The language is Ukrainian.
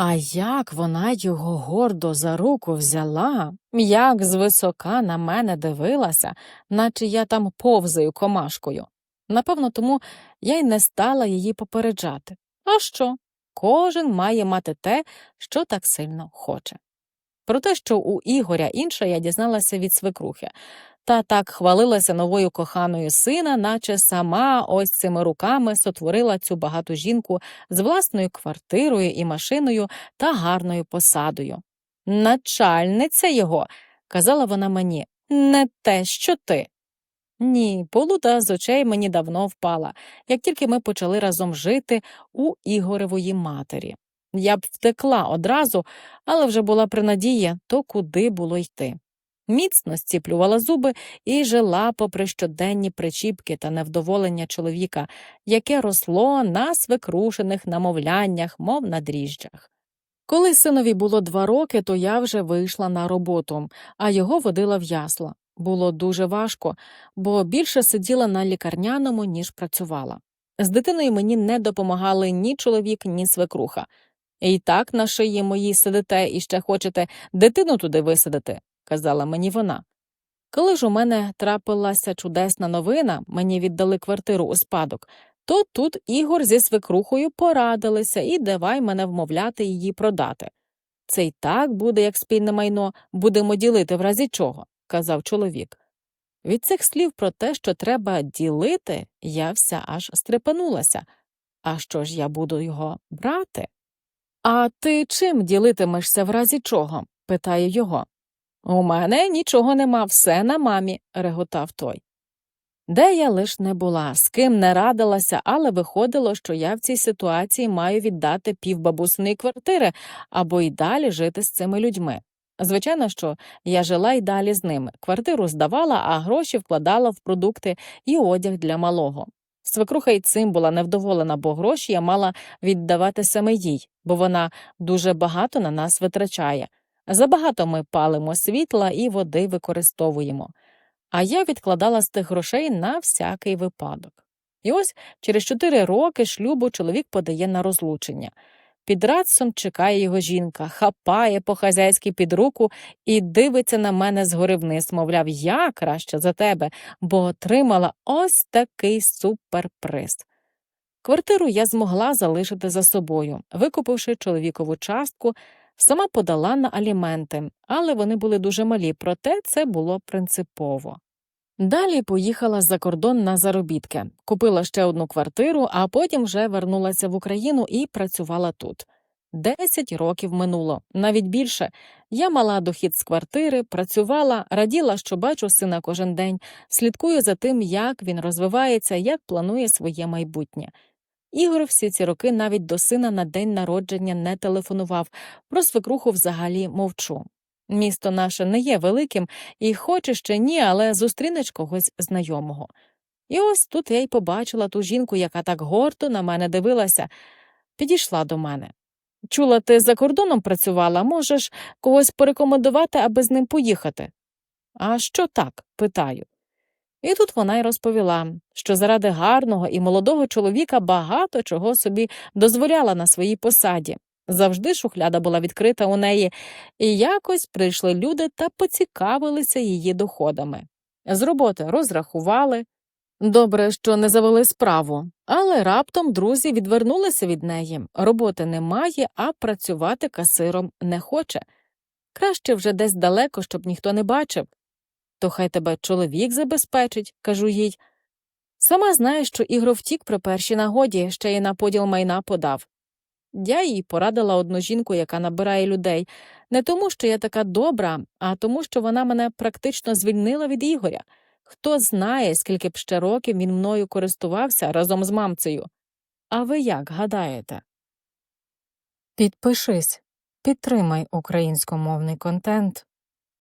А як вона його гордо за руку взяла, як звисока на мене дивилася, наче я там повзаю комашкою. Напевно, тому я й не стала її попереджати. А що? Кожен має мати те, що так сильно хоче. Про те, що у Ігоря інше, я дізналася від свекрухи, та так хвалилася новою коханою сина, наче сама ось цими руками сотворила цю багату жінку з власною квартирою і машиною та гарною посадою. Начальниця його, казала вона мені, не те, що ти. Ні, полута з очей мені давно впала, як тільки ми почали разом жити у Ігоревої матері. Я б втекла одразу, але вже була при надії, то куди було йти. Міцно зціплювала зуби і жила попри щоденні причіпки та невдоволення чоловіка, яке росло на свекрушених намовляннях, мов на дріжджах. Коли синові було два роки, то я вже вийшла на роботу, а його водила в ясла. Було дуже важко, бо більше сиділа на лікарняному, ніж працювала. З дитиною мені не допомагали ні чоловік, ні свекруха. І так на шиї моїй сидите і ще хочете дитину туди висадити, казала мені вона. Коли ж у мене трапилася чудесна новина, мені віддали квартиру у спадок, то тут Ігор зі свекрухою порадилися і давай мене вмовляти її продати. Це й так буде, як спільне майно, будемо ділити в разі чого, казав чоловік. Від цих слів про те, що треба ділити, я вся аж стрепенулася. А що ж я буду його брати? А ти чим ділитимешся в разі чого? питає його. У мене нічого нема, все на мамі, реготав той. Де я лиш не була, з ким не радилася, але виходило, що я в цій ситуації маю віддати півбабусиної квартири або й далі жити з цими людьми. Звичайно, що я жила й далі з ними, квартиру здавала, а гроші вкладала в продукти і одяг для малого. Свекруха й цим була невдоволена, бо гроші я мала віддавати саме їй, бо вона дуже багато на нас витрачає. Забагато ми палимо світла і води використовуємо. А я відкладала з тих грошей на всякий випадок. І ось через чотири роки шлюбу чоловік подає на розлучення. Під радцом чекає його жінка, хапає по хазяйськи під руку і дивиться на мене згори вниз, мовляв, я краще за тебе, бо отримала ось такий суперприз. Квартиру я змогла залишити за собою, викупивши чоловікову частку, сама подала на аліменти, але вони були дуже малі, проте це було принципово. Далі поїхала за кордон на заробітки, купила ще одну квартиру, а потім вже вернулася в Україну і працювала тут. Десять років минуло, навіть більше. Я мала дохід з квартири, працювала, раділа, що бачу сина кожен день, слідкую за тим, як він розвивається, як планує своє майбутнє. Ігор всі ці роки навіть до сина на день народження не телефонував, про свекруху взагалі мовчу. Місто наше не є великим і хоче ще ні, але зустрінеш когось знайомого. І ось тут я й побачила ту жінку, яка так гордо на мене дивилася, підійшла до мене. Чула, ти за кордоном працювала, можеш когось порекомендувати, аби з ним поїхати. А що так? питаю. І тут вона й розповіла, що заради гарного і молодого чоловіка багато чого собі дозволяла на своїй посаді. Завжди шухляда була відкрита у неї, і якось прийшли люди та поцікавилися її доходами. З роботи розрахували. Добре, що не завели справу, але раптом друзі відвернулися від неї. Роботи немає, а працювати касиром не хоче. Краще вже десь далеко, щоб ніхто не бачив. То хай тебе чоловік забезпечить, кажу їй. Сама знає, що Ігор втік при першій нагоді, ще й на поділ майна подав. Я їй порадила одну жінку, яка набирає людей, не тому, що я така добра, а тому, що вона мене практично звільнила від Ігоря. Хто знає, скільки б ще років він мною користувався разом з мамцею. А ви як гадаєте? Підпишись, підтримай українськомовний контент.